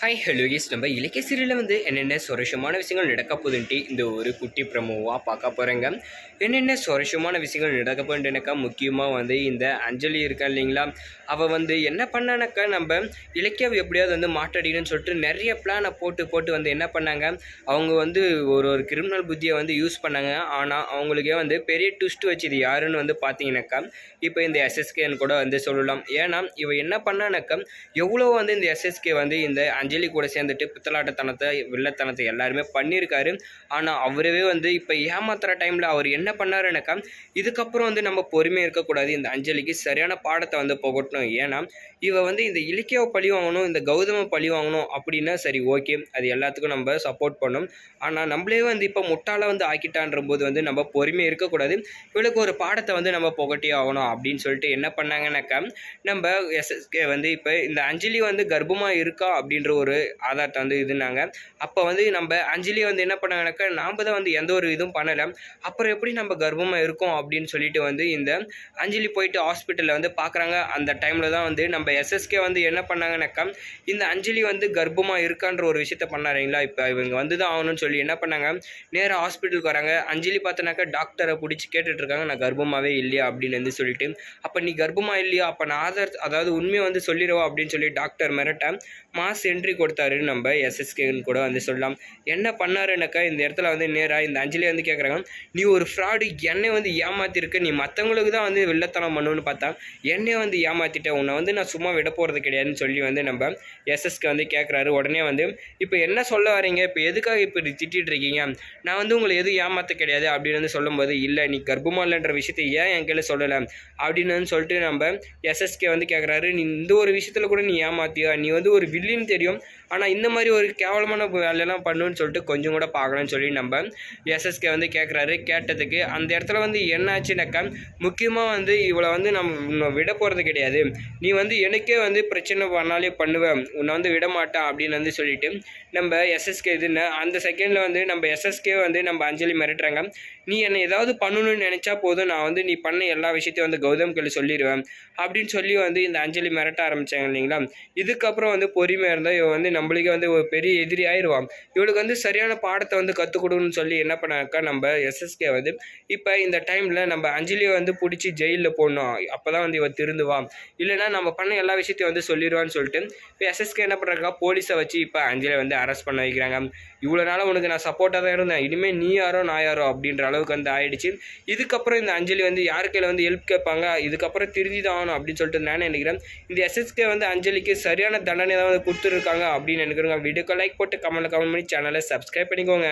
Hi hello yes நம்ம இலக்கிய சீரியலில் வந்து என்னென்ன சுவாரஸ்யமான விஷயங்கள் நடக்க போகுதுன்ட்டு இந்த ஒரு குட்டி ப்ரமோவாக பார்க்க போகிறேங்க என்னென்ன சுவாரஸ்யமான விஷயங்கள் நடக்க போகுதுனாக்கா முக்கியமாக வந்து இந்த அஞ்சலி இருக்கா இல்லைங்களா? அவள் வந்து என்ன பண்ணானாக்கா நம்ம இலக்கியாவை எப்படியாவது வந்து மாட்டடிக்கணும்னு சொல்லிட்டு நிறைய பிளானை போட்டு போட்டு வந்து என்ன பண்ணாங்க? அவங்க வந்து ஒரு ஒரு கிரிமினல் புத்தியை வந்து யூஸ் பண்ணாங்க. ஆனால் அவங்களுக்கே வந்து பெரிய ட்விஸ்ட் வச்சது யாருன்னு வந்து பார்த்தீங்கன்னாக்கா இப்போ இந்த எஸ்எஸ்கேன்னு கூட வந்து சொல்லலாம். ஏன்னா இவ என்ன பண்ணானாக்கா எவ்வளோ வந்து இந்த எஸ்எஸ்கே வந்து இந்த அஞ்சலி கூட சேர்ந்துட்டு பித்தலாட்டத்தனத்தை வில்லத்தனத்தை எல்லாருமே பண்ணியிருக்காரு. ஆனால் அவரவே வந்து இப்போ ஏமாத்துகிற டைமில் அவர் என்ன பண்ணாருனாக்கா இதுக்கப்புறம் வந்து நம்ம பொறுமையாக இருக்கக்கூடாது. இந்த அஞ்சலிக்கு சரியான பாடத்தை வந்து புகட்டணும். ஏன்னா இவ வந்து இந்த இலக்கியாவை பழி வாங்கணும் இந்த கௌதம பழி வாங்கணும் அப்படின்னா சரி ஓகே. அது எல்லாத்துக்கும் நம்ம சப்போர்ட் பண்ணும் ஆனால் நம்மளே வந்து இப்போ முட்டாளை வந்து ஆக்கிட்டான்ற போது வந்து நம்ம பொறுமையாக இருக்கக்கூடாது. இவளுக்கு ஒரு பாடத்தை வந்து நம்ம புகட்டி ஆகணும் அப்படின்னு சொல்லிட்டு என்ன பண்ணாங்கன்னாக்கா நம்ம எஸ்எஸ்கே வந்து இப்போ இந்த அஞ்சலி வந்து கர்ப்பமாக இருக்கா அப்படின்ற ஒரு ஆதாரத்தை வந்து இதுனாங்க. அப்போ வந்து நம்ம அஞ்சலி வந்து என்ன பண்ணாங்கனாக்கா நாம் தான் வந்து எந்த ஒரு இதுவும் பண்ணலை. அப்புறம் எப்படி நம்ம கர்ப்பமாக இருக்கோம் அப்படின்னு சொல்லிட்டு வந்து இந்த அஞ்சலி போயிட்டு ஹாஸ்பிட்டலில் வந்து பார்க்குறாங்க அந்த டைமில் தான் வந்து நம்ம எஸ்எஸ்கே வந்து என்ன பண்ணாங்கனாக்கா இந்த அஞ்சலி வந்து கர்ப்பமாக இருக்கான்ற ஒரு விஷயத்த பண்ணாருங்களா இப்போ இவங்க வந்து தான் ஆகணும்னு சொல்லி என்ன பண்ணாங்க நேராக ஹாஸ்பிட்டலுக்கு வராங்க. அஞ்சலி பார்த்தனாக்கா டாக்டரை பிடிச்சி கேட்டுட்ருக்காங்க நான் கர்ப்பமாகவே இல்லையா அப்படின்னு வந்து சொல்லிட்டு. அப்போ நீ கர்ப்பமாக இல்லையா? அப்போ நான் ஆதார் அதாவது உண்மையை வந்து சொல்லிடுவோம் அப்படின்னு சொல்லி டாக்டர் மிரட்ட மாஸ் என்று என்ட்ரி கொடுத்தாரு நம்ம எஸ்எஸ்கேன்னு கூட வந்து சொல்லலாம். என்ன பண்ணாருனாக்கா இந்த இடத்துல வந்து நேராக இந்த அஞ்சலி வந்து கேட்குறாங்க நீ ஒரு ஃப்ராடு என்னை வந்து ஏமாத்திருக்க. நீ மற்றவங்களுக்கு தான் வந்து வில்லத்தனம் பண்ணுன்னு பார்த்தா என்னை வந்து ஏமாத்திட்ட. உன்னை வந்து நான் சும்மா விட போகிறது கிடையாதுன்னு சொல்லி வந்து நம்ம எஸ்எஸ்கே வந்து கேட்குறாரு உடனே வந்து இப்போ என்ன சொல்ல வரீங்க இப்போ எதுக்காக இப்படி திட்டிகிட்டு இருக்கீங்க? நான் வந்து உங்களை எதுவும் ஏமாற்ற கிடையாது. அப்படின்னு வந்து சொல்லும்போது இல்லை நீ கர்ப்பமா இல்லைன்ற விஷயத்தை ஏன் என் கையில் சொல்லலை? அப்படின்னு வந்து சொல்லிட்டு நம்ம எஸ்எஸ்கே வந்து கேட்குறாரு நீ இந்த ஒரு விஷயத்தில் கூட நீ ஏமாத்தியா? நீ வந்து ஒரு வில்லின்னு தெரியும். ஆனால் இந்த மாதிரி ஒரு கேவலமான வேலையெல்லாம் பண்ணுன்னு சொல்லிட்டு கொஞ்சம் கூட பார்க்கணும்னு சொல்லி நம்ம எஸ்எஸ்கே வந்து கேட்குறாரு கேட்டதுக்கு அந்த இடத்துல வந்து என்ன ஆச்சுனாக்கா முக்கியமாக வந்து இவளை வந்து நம்ம உன்னை விட போகிறது கிடையாது. நீ வந்து எனக்கே வந்து பிரச்சனை பண்ணாலே பண்ணுவேன் உன்னை வந்து விட மாட்டேன் அப்படின்னு வந்து சொல்லிட்டு நம்ம எஸ்எஸ்கே இதுன்னு அந்த செகண்டில் வந்து நம்ம எஸ்எஸ்கே வந்து நம்ம அஞ்சலி மிரட்டுறாங்க. நீ என்னை ஏதாவது பண்ணணும்னு நினச்சா போதும். நான் வந்து நீ பண்ண எல்லா விஷயத்தையும் வந்து கௌதம் கேள்வி சொல்லிடுவேன் அப்படின்னு சொல்லி வந்து இந்த அஞ்சலி மிரட்ட ஆரம்பித்தாங்க இல்லைங்களா? இதுக்கப்புறம் வந்து பொறுமையாக இருந்தால் இவன் வந்து நம்மளுக்கே வந்து ஒரு பெரிய எதிரி ஆயிடுவான் இவளுக்கு வந்து சரியான பாடத்தை வந்து கற்றுக் சொல்லி என்ன பண்ணாக்கா நம்ம எஸ்எஸ்கே வந்து இப்போ இந்த டைமில் நம்ம அஞ்சலியை வந்து பிடிச்சி ஜெயிலில் போடணும். அப்போ தான் வந்து இவன் திருந்துவான் இல்லைனா நம்ம பண்ண எல்லா விஷயத்தையும் வந்து சொல்லிடுவான்னு சொல்லிட்டு இப்போ எஸ்எஸ்கே என்ன பண்ணுறாங்க போலீஸை வச்சு இப்போ அஞ்சலியை வந்து அரெஸ்ட் பண்ண வைக்கிறாங்க. இவ்வளோ நாள் உனக்கு நான் சப்போர்ட்டாக தான் இருந்தேன். இனிமேல் நீ யாரோ நான் யாரோ அப்படின்ற அளவுக்கு வந்து ஆயிடுச்சு. இதுக்கப்புறம் இந்த அஞ்சலி வந்து யார் கையில் வந்து ஹெல்ப் கேட்பாங்க? இதுக்கப்புறம் திருந்தி தான் ஆகணும் அப்படின்னு சொல்லிட்டு நான் நினைக்கிறேன். இந்த எஸ்எஸ்கே வந்து அஞ்சலிக்கு சரியான தண்டனை தான் வந்து கொடுத்துருக்காங்க அப்படின்னு நினைக்கிறோங்க வீடியோக்கு லைக் போட்டு கமெண்ட்டில் கமெண்ட் பண்ணி சேனலை சப்ஸ்கிரைப் பண்ணிக்கோங்க.